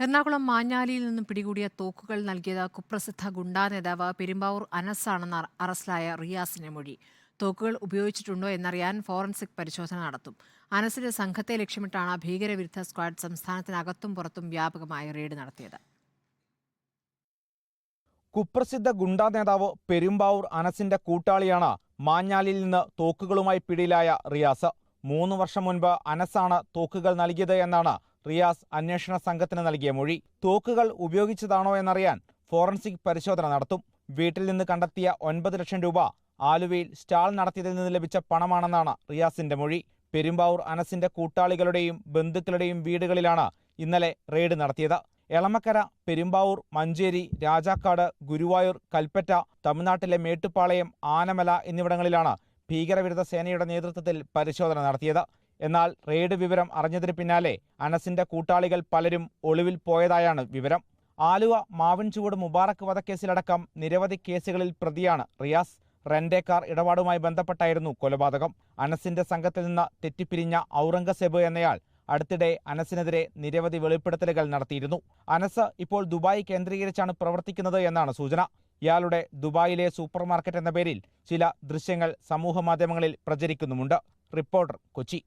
എറണാകുളം മാഞ്ഞാലിയിൽ നിന്നും പിടികൂടിയ തോക്കുകൾ നൽകിയത് കുപ്രസിദ്ധ ഗുണ്ടാ നേതാവ് പെരുമ്പാവൂർ അനസാണെന്ന് അറ- അറസ്റ്റിലായ റിയാസിന്റെ മൊഴി. തോക്കുകൾ ഉപയോഗിച്ചിട്ടുണ്ടോ എന്നറിയാൻ ഫോറൻസിക് പരിശോധന നടത്തും. അനസിന്റെ സംഘത്തെ ലക്ഷ്യമിട്ടാണ് ഭീകരവിരുദ്ധ സ്ക്വാഡ് സംസ്ഥാനത്തിനകത്തും പുറത്തും വ്യാപകമായ റെയ്ഡ് നടത്തിയത്. കുപ്രസിദ്ധ ഗുണ്ടാ നേതാവ് പെരുമ്പാവൂർ അനസിന്റെ കൂട്ടാളിയാണ് മാഞ്ഞാലിൽ നിന്ന് തോക്കുകളുമായി പിടിയിലായ റിയാസ്. മൂന്ന് വർഷം മുൻപ് അനസാണ് തോക്കുകൾ നൽകിയത് എന്നാണ് റിയാസ് അന്വേഷണ സംഘത്തിന് നൽകിയ മൊഴി തോക്കുകൾ ഉപയോഗിച്ചതാണോ എന്നറിയാൻ ഫോറൻസിക് പരിശോധന നടത്തും. വീട്ടിൽ നിന്ന് കണ്ടെത്തിയ ഒൻപത് ലക്ഷം രൂപ ആലുവയിൽ സ്റ്റാൾ നടത്തിയതിൽ നിന്ന് ലഭിച്ച പണമാണെന്നാണ് റിയാസിന്റെ മൊഴി. പെരുമ്പാവൂർ അനസിന്റെ കൂട്ടാളികളുടെയും ബന്ധുക്കളുടെയും വീടുകളിലാണ് ഇന്നലെ റെയ്ഡ് നടത്തിയത്. എളമക്കര പെരുമ്പാവൂർ മഞ്ചേരി രാജാക്കാട് ഗുരുവായൂർ കൽപ്പറ്റ തമിഴ്നാട്ടിലെ മേട്ടുപ്പാളയം ആനമല എന്നിവിടങ്ങളിലാണ് ഭീകരവിരുദ്ധ സേനയുടെ നേതൃത്വത്തിൽ പരിശോധന നടത്തിയത്. എന്നാൽ റെയ്ഡ് വിവരം അറിഞ്ഞതിന് പിന്നാലെ അനസിന്റെ കൂട്ടാളികൾ പലരും ഒളിവിൽ പോയതായാണ് വിവരം. ആലുവ മാവിൻചുവട് മുബാറക് വധക്കേസിലടക്കം നിരവധി കേസുകളിൽ പ്രതിയാണ് റിയാസ്. റെൻഡേക്കാർ കാർ ഇടപാടുമായി ബന്ധപ്പെട്ടായിരുന്നു കൊലപാതകം. അനസിന്റെ സംഘത്തിൽ നിന്ന് തെറ്റിപ്പിരിഞ്ഞ ഔറംഗസെബ് എന്നയാൾ അടുത്തിടെ അനസിനെതിരെ നിരവധി വെളിപ്പെടുത്തലുകൾ നടത്തിയിരുന്നു. അനസ് ഇപ്പോൾ ദുബായ് കേന്ദ്രീകരിച്ചാണ് പ്രവർത്തിക്കുന്നത് എന്നാണ് സൂചന. ഇയാളുടെ ദുബായിലെ സൂപ്പർ മാർക്കറ്റ് എന്ന പേരിൽ ചില ദൃശ്യങ്ങൾ സമൂഹ മാധ്യമങ്ങളിൽ പ്രചരിക്കുന്നുമുണ്ട്. റിപ്പോർട്ടർ കൊച്ചി.